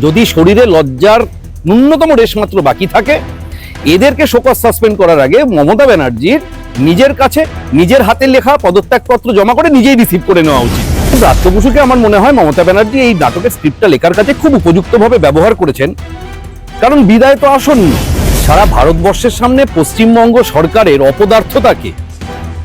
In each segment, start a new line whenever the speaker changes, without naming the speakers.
যদি শরীরে লজ্জার ন্যূনতম রেশ মাত্র বাকি থাকে, এদেরকে শোকজ সাসপেন্ড করার আগে মমতা ব্যানার্জির নিজের কাছে, নিজের হাতে লেখা পদত্যাগপত্র জমা করে নিজেই রিসিভ করে নেওয়া উচিত। ব্রাত্য বসুকে আমার মনে হয় মমতা ব্যানার্জি এই নাটকের স্ক্রিপ্টটা লেখার কাছে খুব উপযুক্তভাবে ব্যবহার করেছেন। কারণ বিদায় তো আসন্ন। সারা ভারতবর্ষের সামনে পশ্চিমবঙ্গ সরকারের অপদার্থতাকে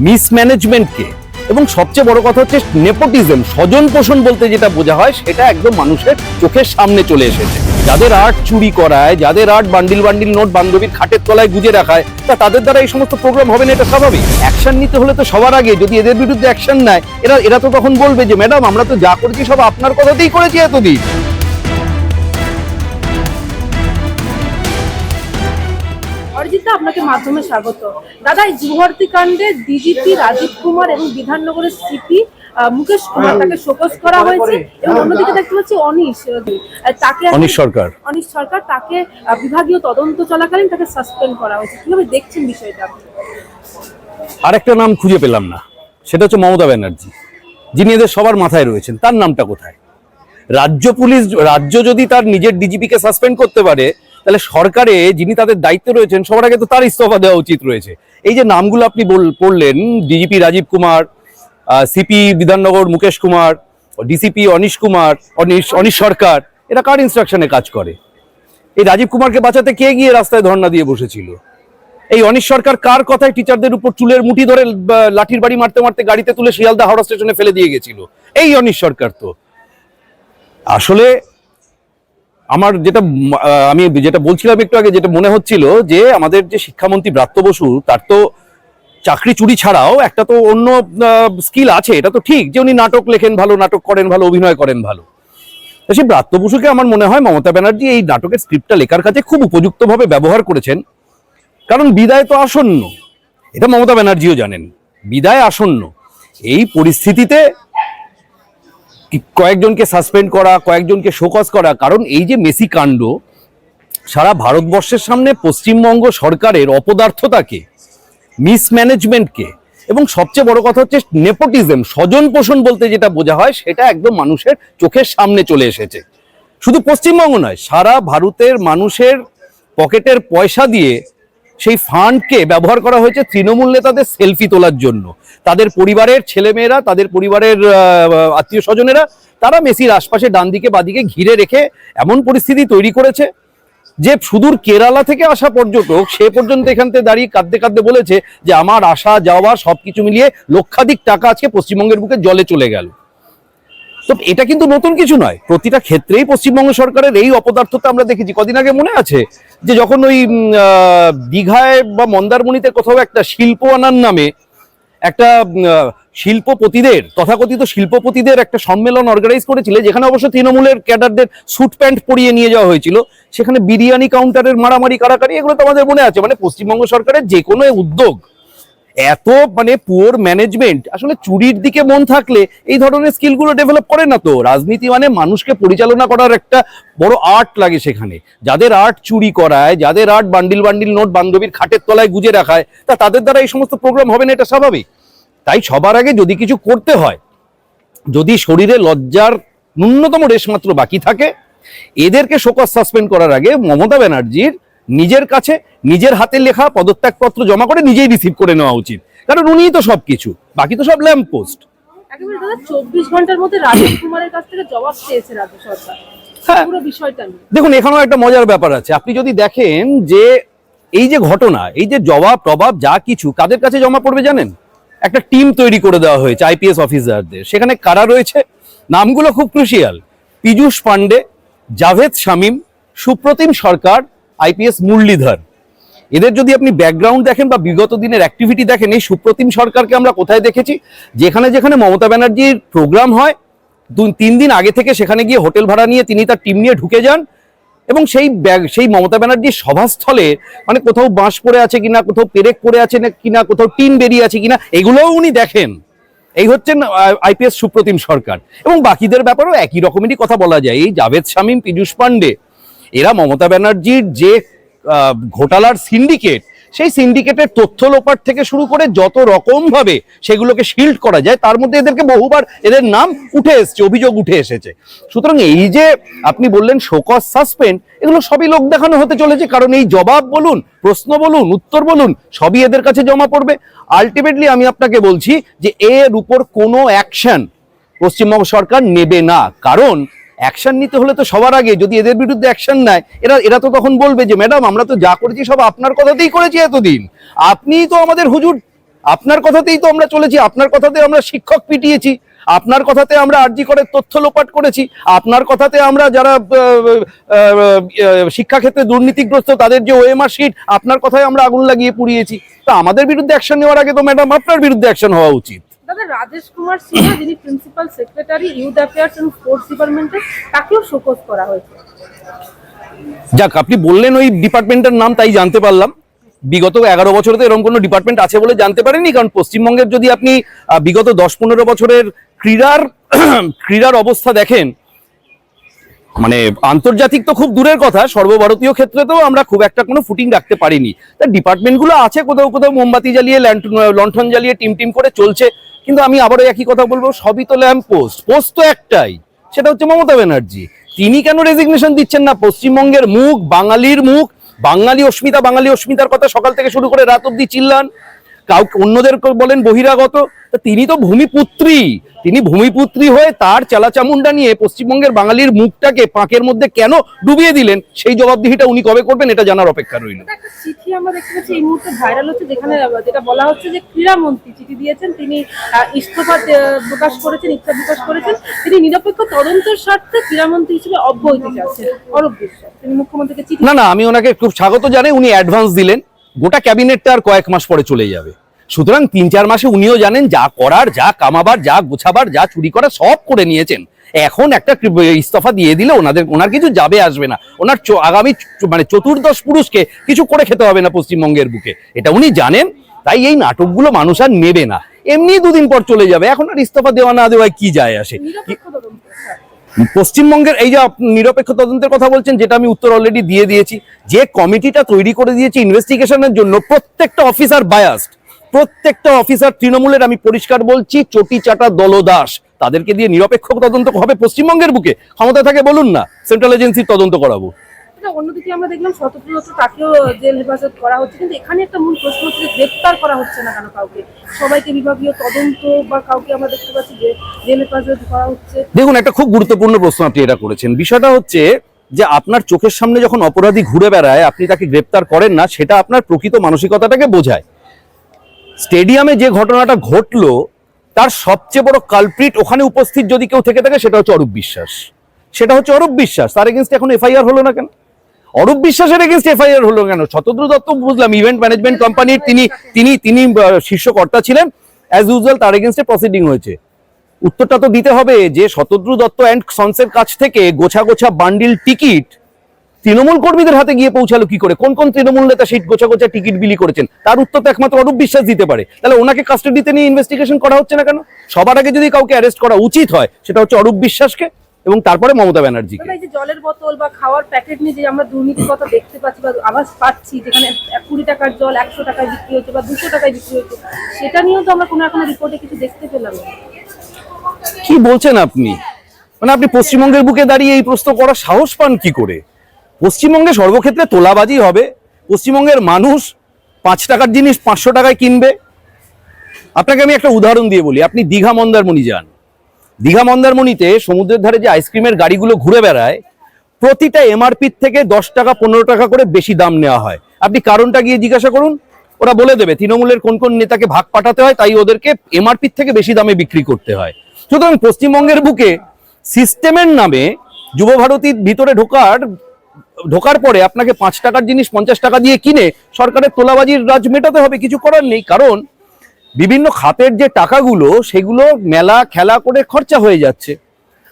মিসম্যানেজমেন্টকে এবং সবচেয়ে বড় কথা হচ্ছে নেপোটিজম, স্বজন পোষণ বলতে যেটা বোঝা হয়, সেটা একদম মানুষের চোখের সামনে চলে এসেছে। যাদের আর্ট চুরি করায়, যাদের আর্ট বান্ডিল বান্ডিল নোট বান্ধবীর খাটের তলায় গুজে রাখায়, তা তাদের দ্বারা এই সমস্ত প্রোগ্রাম হবে না, এটা স্বাভাবিক। অ্যাকশন নিতে হলে তো সবার আগে, যদি এদের বিরুদ্ধে অ্যাকশন নেয়, এরা এরা তো তখন বলবে যে, ম্যাডাম, আমরা তো যা করেছি সব আপনার কথাতেই করেছি এতদিন।
অরিজিৎ আপনাকে মাধ্যমে স্বাগত। দাদা এই যুবভারতী কাণ্ডে ডিজিপি রাজীব কুমার এবং বিধাননগরের সিপি মুকেশ কুমার তাকে শোকজ করা হয়েছে এবং অন্যদিকে দেখতে পাচ্ছি অনিশ তাকে
অনিশ সরকার।
অনিশ সরকার তাকে বিভাগীয় তদন্ত চলাকালীন তাকে সাসপেন্ড করা হয়েছে। কীভাবে দেখছেন বিষয়টা?
আরেকটা নাম খুঁজে পেলাম না। সেটা হচ্ছে মমতা ব্যানার্জি যিনি এদের সবার মাথায় রয়েছেন। তার নামটা কোথায়? রাজ্য পুলিশ রাজ্য যদি তার নিজের ডিজিপিকে সাসপেন্ড করতে পারে তাহলে সরকারে যিনি তাদের দায়িত্বে রয়েছেন, সবার আগে তো তার ইস্তফা দেওয়া উচিত রয়েছে। এই যে নামগুলো আপনি পড়লেন DGP Rajeev Kumar CP Bidhannagar Mukesh Kumar, DCP Anish Kumar, Anish Anish Sarkar, এরা কার ইনস্ট্রাকশনে কাজ করে? এই রাজীব কুমারকে বাঁচাতে কে গিয়ে রাস্তায় ধর্ণা দিয়ে বসেছিল? এই অনিশ সরকার কার কথায় টিচারদের উপর চুলের মুঠি ধরে লাঠির বাড়ি মারতে মারতে গাড়িতে তুলে শিয়ালদা হাওড়া স্টেশনে ফেলে দিয়ে গেছিল? এই অনিশ সরকার তো। আসলে আমার যেটা আমি যেটা বলছিলাম একটু আগে, যেটা মনে হচ্ছিল যে আমাদের যে শিক্ষামন্ত্রী ব্রাত্য বসু, তার তো চাকরি চুরি ছাড়াও একটা তো অন্য স্কিল আছে, এটা তো ঠিক যে উনি নাটক লেখেন ভালো, নাটক করেন ভালো, অভিনয় করেন ভালো। তো সেই ব্রাত্য বসুকে আমার মনে হয় মমতা ব্যানার্জি এই নাটকের স্ক্রিপ্টটা লেখার কাছে খুব উপযুক্তভাবে ব্যবহার করেছেন। কারণ বিদায় তো আসন্ন। এটা মমতা ব্যানার্জিও জানেন। বিদায় আসন্ন। এই পরিস্থিতিতে কয়েকজনকে সাসপেন্ড করা, কয়েকজনকে শোকজ করা, কারণ এই যে মেসি কাণ্ড, সারা ভারতবর্ষের সামনে পশ্চিমবঙ্গ সরকারের অপদার্থতাকে মিসম্যানেজমেন্টকে এবং সবচেয়ে বড় কথা হচ্ছে নেপোটিজম স্বজন পোষণ বলতে যেটা বোঝা হয়, সেটা একদম মানুষের চোখের সামনে চলে এসেছে। শুধু পশ্চিমবঙ্গ নয়, সারা ভারতের মানুষের পকেটের পয়সা দিয়ে সেই ফান্ডকে ব্যবহার করা হয়েছে তৃণমূল নেতাদের সেলফি তোলার জন্য। তাদের পরিবারের ছেলেমেয়েরা, তাদের পরিবারের আত্মীয় স্বজনেরা, তারা মেসির আশপাশে ডান দিকে বাদিকে ঘিরে রেখে এমন পরিস্থিতি তৈরি করেছে যে সুদূর কেরালা থেকে আসা পর্যটক সে পর্যন্ত এখান থেকে দাঁড়িয়ে কাঁদতে কাঁদতে বলেছে যে আমার আসা যাওয়া সবকিছু মিলিয়ে লক্ষাধিক টাকা আজকে পশ্চিমবঙ্গের বুকে জলে চলে গেল। তো এটা কিন্তু নতুন কিছু নয়। প্রতিটা ক্ষেত্রেই পশ্চিমবঙ্গ সরকারের এই অপদার্থতা আমরা দেখেছি। কদিন আগে মনে আছে যে যখন ওই দীঘায় বা মন্দারমণিতে কোথাও একটা শিল্প আনার নামে একটা শিল্পপতিদের, তথাকথিত শিল্পপতিদের একটা সম্মেলন অর্গানাইজ করেছিল, যেখানে অবশ্য তৃণমূলের ক্যাডারদের স্যুট প্যান্ট পরিয়ে নিয়ে যাওয়া হয়েছিল, সেখানে বিরিয়ানি কাউন্টারের মারামারি, কারাকারি, এগুলো তো আমাদের মনে আছে। মানে পশ্চিমবঙ্গ সরকারের যে কোনো উদ্যোগ এত মানে পুয়ার ম্যানেজমেন্ট আসলে চুরির দিকে মন থাকলে এই ধরনের স্কিলগুলো ডেভেলপ করে না তো। রাজনীতি মানে মানুষকে পরিচালনা করার একটা বড় আর্ট লাগে সেখানে। যাদের আর্ট চুরি করায়, যাদের আর্ট বান্ডিল বান্ডিল নোট বান্ধবীর খাটের তলায় গুজে রাখায়, তা তাদের দ্বারা এই সমস্ত প্রোগ্রাম হবে না, এটা স্বাভাবিক। তাই সবার আগে যদি কিছু করতে হয়, যদি শরীরে লজ্জার ন্যূনতম রেশমাত্র বাকি থাকে, এদেরকে শোকজ সাসপেন্ড করার আগে মমতা ব্যানার্জির নিজের কাছে নিজের হাতে লেখা পদত্যাগপত্র জমা করে নিজেই রিসিভ করে নেওয়া উচিত। কারণ উনিই তো সবকিছু বাকি তো সব ল্যাম্প পোস্ট দেখুন এখানেও একটা মজার ব্যাপার আছে। আপনি যদি দেখেন যে এই যে ঘটনা এই যে জবাব টবাব যা কিছু কাদের কাছে জমা পড়বে জানেন? একটা টিম তৈরি করে দেওয়া হয়েছে আইপিএস অফিসারদের সেখানে কারা রয়েছে? নামগুলো খুব ক্রুশিয়াল পীযূষ পান্ডে জাভেদ শামীম সুপ্রতিম সরকার আইপিএস মুরলীধর। এদের যদি আপনি ব্যাকগ্রাউন্ড দেখেন বা বিগত দিনের অ্যাক্টিভিটি দেখেন, এই সুপ্রতিম সরকারকে আমরা কোথায় দেখেছি? যেখানে যেখানে মমতা ব্যানার্জির প্রোগ্রাম হয় দু- তিন দিন আগে থেকে সেখানে গিয়ে হোটেল ভাড়া নিয়ে তিনি তার টিম নিয়ে ঢুকে যান এবং সেই ব্যাগ, সেই মমতা ব্যানার্জির সভাস্থলে মানে কোথাও বাঁশ পড়ে আছে কিনা, কোথাও পেরেক পড়ে আছে না কিনা, কোথাও টিন বেরিয়ে আছে কিনা, এগুলোও উনি দেখেন। এই হচ্ছেন আইপিএস সুপ্রতিম সরকার। এবং বাকিদের ব্যাপারেও একই রকমেরই কথা বলা যায়। এই জাভেদ শামীম, পীযূষ পান্ডে এরা মমতা ব্যানার্জির যে ঘোটালার সিন্ডিকেট সেই সিন্ডিকেটের তথ্য লোপাট থেকে শুরু করে যত রকম ভাবে সেগুলোকে শিল্ড করা যায়, তার মধ্যে এদেরকে বহুবার এদের নাম উঠে এসেছে, অভিযোগ উঠে এসেছে। সুতরাং এই যে আপনি বললেন শোকজ সাসপেন্ড এগুলো সবই লোক দেখানো হতে চলেছে, কারণ এই জবাব বলুন, প্রশ্ন বলুন, উত্তর বলুন, সবই এদের কাছে জমা পড়বে। আলটিমেটলি আমি আপনাকে বলছি যে এর উপর কোনো অ্যাকশন পশ্চিমবঙ্গ সরকার নেবে না, কারণ অ্যাকশন নিতে হলে তো সবার আগে, যদি এদের বিরুদ্ধে অ্যাকশন নেয়, এরা এরা তো তখন বলবে যে ম্যাডাম আমরা তো যা করেছি সব আপনার কথাতেই করেছি এতদিন। আপনিই তো আমাদের হুজুর, আপনার কথাতেই তো আমরা চলেছি, আপনার কথাতে আমরা শিক্ষক পিটিয়েছি, আপনার কথাতে আমরা আর্জি করে তথ্য লোপাট করেছি, আপনার কথাতে আমরা যারা শিক্ষাক্ষেত্রে দুর্নীতিগ্রস্ত, তাদের যে ওএমআর শিট আপনার কথায় আমরা আগুন লাগিয়ে পুড়িয়েছি। তা আমাদের বিরুদ্ধে অ্যাকশন নেওয়ার আগে তো ম্যাডাম আপনার বিরুদ্ধে অ্যাকশন হওয়া উচিত।
দাদা রাজেশ কুমার সিনহা, যিনি principal secretary youth affairs and sports ডিপার্টমেন্টের তাকেও শোকজ করা হয়েছে।
যাক, আপনি বললেন ওই ডিপার্টমেন্টের নাম, তাই জানতে পারলাম। বিগত এগারো বছরে তো এরকম কোনো ডিপার্টমেন্ট আছে বলে জানতে পারেনি, কারণ পশ্চিমবঙ্গের যদি আপনি বিগত দশ পনেরো বছরের ক্রীড়ার ক্রীড়ার অবস্থা দেখেন মানে আন্তর্জাতিক তো খুব দূরের কথা, সর্বভারতীয় ক্ষেত্রে তো আমরা খুব একটা কোনো ফুটিং রাখতে পারিনি। তা ডিপার্টমেন্টগুলো আছে কোথাও কোথাও মোমবাতি জ্বালিয়ে লণ্ঠন জ্বালিয়ে টিম টিম করে চলছে কিন্তু আমি আবারও একই কথা বলব, সবই তো ল্যাম্প পোস্ট পোস্ট তো একটাই, সেটা হচ্ছে মমতা ব্যানার্জি। তিনি কেন রেজিগনেশন দিচ্ছেন না? পশ্চিমবঙ্গের মুখ, বাঙালির মুখ, বাঙালি অস্মিতা, বাঙালি অস্মিতার কথা সকাল থেকে শুরু করে রাত অব্দি চিল্লান। কাউকে অন্যদের বলেন বহিরাগত তিনি তো ভূমিপুত্রী। তিনি ভূমিপুত্রী হয়ে তার চালাচামুন্ডা নিয়ে পশ্চিমবঙ্গের বাঙালির মুখটাকে পাঁকের মধ্যে কেন ডুবিয়ে দিলেন? সেই জবাবদিহিটা উনি কবে করবেন এটা জানার অপেক্ষা রইল।
চিঠি আমরা দেখতে পাচ্ছি এই মুহূর্তে ভাইরাল হচ্ছে যেখানে যেটা বলা হচ্ছে যে ক্রীড়ামন্ত্রী চিঠি দিয়েছেন। তিনি ইস্তফা প্রকাশ করেছেন ইচ্ছা প্রকাশ করেছেন। তিনি নিরপেক্ষ তদন্তের স্বার্থে ক্রীড়ামন্ত্রী হিসেবে অব্যাহতি চাচ্ছেন। অরূপ বিশ্বাস তিনি মুখ্যমন্ত্রীকে চিঠি
না না আমি ওনাকে খুব স্বাগত জানাই উনি অ্যাডভান্স দিলেন। গোটা ক্যাবিনেটটা আর কয়েক মাস পরে চলে যাবে। সুতরাং তিন চার মাসে উনিও জানেন যা করার, যা কামাবার, যা গোছাবার, যা চুরি করার সব করে নিয়েছেন। এখন একটা ইস্তফা দিয়ে দিলে ওনাদের, ওনার কিছু যাবে আসবে না। ওনার আগামী মানে চতুর্দশ পুরুষকে কিছু করে খেতে হবে না পশ্চিমবঙ্গের বুকে। এটা উনি জানেন, তাই এই নাটকগুলো মানুষ আর নেবে না। এমনি দুদিন পর চলে যাবে। এখন আর ইস্তফা দেওয়া না দেওয়ায় কি যায় আসে। পশ্চিমবঙ্গের এই যে নিরপেক্ষ তদন্তের কথা বলছেন, যেটা আমি উত্তর অলরেডি দিয়ে দিয়েছি, যে কমিটিটা তৈরি করে দিয়েছি ইনভেস্টিগেশনের জন্য প্রত্যেকটা অফিসার বায়াস্ট প্রত্যেকটা অফিসার তৃণমূলের, আমি পরিষ্কার বলছি চটি চাটা দলদাস তাদেরকে দিয়ে নিরপেক্ষ তদন্ত হবে পশ্চিমবঙ্গের বুকে। ক্ষমতা থাকে বলুন না সেন্ট্রাল এজেন্সির তদন্ত করাবো।
এটা অন্যদিকে আমরা দেখলাম শতপ্রত তাকেও জেল হেফাজত করা হচ্ছে। কিন্তু এখানে একটা মূল প্রশ্ন হচ্ছে গ্রেপ্তার করা হচ্ছে না কেন কাউকে? সবাইকে বিভাগীয় তদন্ত বা কাউকে আমরা দেখতে পাচ্ছি যে জেল হেফাজত করা হচ্ছে।
দেখুন, একটা খুব গুরুত্বপূর্ণ প্রশ্ন আপনি এটা করেছেন। বিষয়টা হচ্ছে যে আপনার চোখের সামনে যখন অপরাধী ঘুরে বেড়ায়, আপনি তাকে গ্রেপ্তার করেন না, সেটা আপনার প্রকৃত মানসিকতাটাকে বোঝায়। স্টেডিয়ামে যে ঘটনাটা ঘটলো, তার সবচেয়ে বড় কালপ্রিট ওখানে উপস্থিত যদি কেউ থেকে থাকে, সেটা হচ্ছে অরূপ বিশ্বাস। সেটা হচ্ছে অরূপ বিশ্বাস। তার এগেনস্ট এখন এফআইআর হলো না কেন? অরূপ বিশ্বাসের এগেনস্ট এফআইআর হলো কেন? শতদ্রু দত্ত বুঝলাম। ইভেন্ট ম্যানেজমেন্ট কোম্পানির তিনি তিনি তিনি আহ, শীর্ষ কর্তা ছিলেন। অ্যাজ ইউজুয়াল তার এগেনস্টে প্রসিডিং হয়েছে। উত্তরটা তো দিতে হবে যে শতদ্রু দত্ত অ্যান্ড সন্সের কাছ থেকে গোছা গোছা বান্ডিল টিকিট তৃণমূল কর্মীদের হাতে গিয়ে পৌঁছালো কি করে? কোন কোন তৃণমূল নেতা সেই গোছা গোছা টিকিট বিলি করেছেন? তার উত্তর তো একমাত্র অরূপ বিশ্বাস দিতে পারে। তাহলে ওনাকে কাস্টাডিতে নিয়ে ইনভেস্টিগেশন করা হচ্ছে না কেন? সবার আগে যদি কাউকে অ্যারেস্ট করা উচিত হয় সেটা হচ্ছে অরূপ বিশ্বাসকে। এবং তারপরে মমতা ব্যানার্জিকে।
এই যে জলের বোতল বা খাওয়ার প্যাকেট নিয়ে যে আমরা দুর্নীতির কথা দেখতে পাচ্ছি বা আভাস পাচ্ছি যেখানে কুড়ি টাকার জল একশো টাকায় বিক্রি হচ্ছে বা দুশো টাকায় বিক্রি হচ্ছে সেটা নিয়েও তো আমরা কোনো এখনও রিপোর্টে কিছু দেখতে পেলাম না।
কি বলছেন আপনি? মানে আপনি পশ্চিমবঙ্গের বুকে দাঁড়িয়ে এই প্রশ্ন করার সাহস পান কি করে? পশ্চিমবঙ্গে সর্বক্ষেত্রে তোলাবাজি হবে পশ্চিমবঙ্গের মানুষ পাঁচ টাকার জিনিস পাঁচশো টাকায় কিনবে। আপনাকে আমি একটা উদাহরণ দিয়ে বলি আপনি দীঘা মন্দারমণি যান। দীঘা মন্দারমণিতে সমুদ্রের ধারে যে আইসক্রিমের গাড়িগুলো ঘুরে বেড়ায়, প্রতিটা এমআরপির থেকে দশ টাকা, পনেরো টাকা করে বেশি দাম নেওয়া হয়। আপনি কারণটা গিয়ে জিজ্ঞাসা করুন, ওরা বলে দেবে, তৃণমূলের কোন কোন নেতাকে ভাগ পাঠাতে হয়, তাই ওদেরকে এমআরপির থেকে বেশি দামে বিক্রি করতে হয়। সুতরাং পশ্চিমবঙ্গের বুকে সিস্টেমের নামে যুবভারতীর ভিতরে ঢোকার ঢোকার পরে আপনাকে পাঁচ টাকার জিনিস পঞ্চাশ টাকা দিয়ে কিনে সরকারের তোলাবাজির রাজ মেটাতে হবে, কিছু করার নেই। কারণ বিভিন্ন খাতের যে টাকাগুলো, সেগুলো মেলা খেলা করে খরচা হয়ে যাচ্ছে।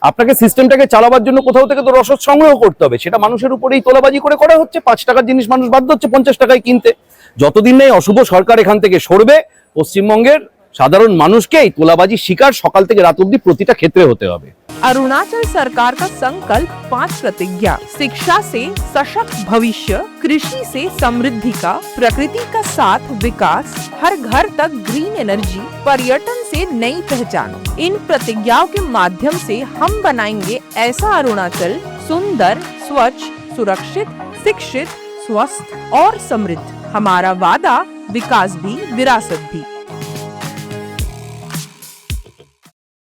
আপনাকে সিস্টেমটাকে চালাবার জন্য কোথাও থেকে তো রসদ সংগ্রহ করতে হবে। সেটা মানুষের উপরেই তোলাবাজি করে করা হচ্ছে। পাঁচ টাকার জিনিস মানুষ বাধ্য হচ্ছে পঞ্চাশ টাকায় কিনতে। যতদিন নেই অশুভ সরকার এখান থেকে সরবে, পশ্চিমবঙ্গের সাধারণ মানুষকেই তোলাবাজি শিকার সকাল থেকে রাত অব্দি প্রতিটা ক্ষেত্রে হতে হবে
अरुणाचल सरकार का संकल्प पांच प्रतिज्ञा शिक्षा से सशक्त भविष्य कृषि से समृद्धि का प्रकृति का साथ विकास हर घर तक ग्रीन एनर्जी पर्यटन से नई पहचान इन प्रतिज्ञाओं के माध्यम से हम बनाएंगे ऐसा अरुणाचल सुंदर स्वच्छ सुरक्षित शिक्षित स्वस्थ और समृद्ध हमारा वादा विकास भी विरासत भी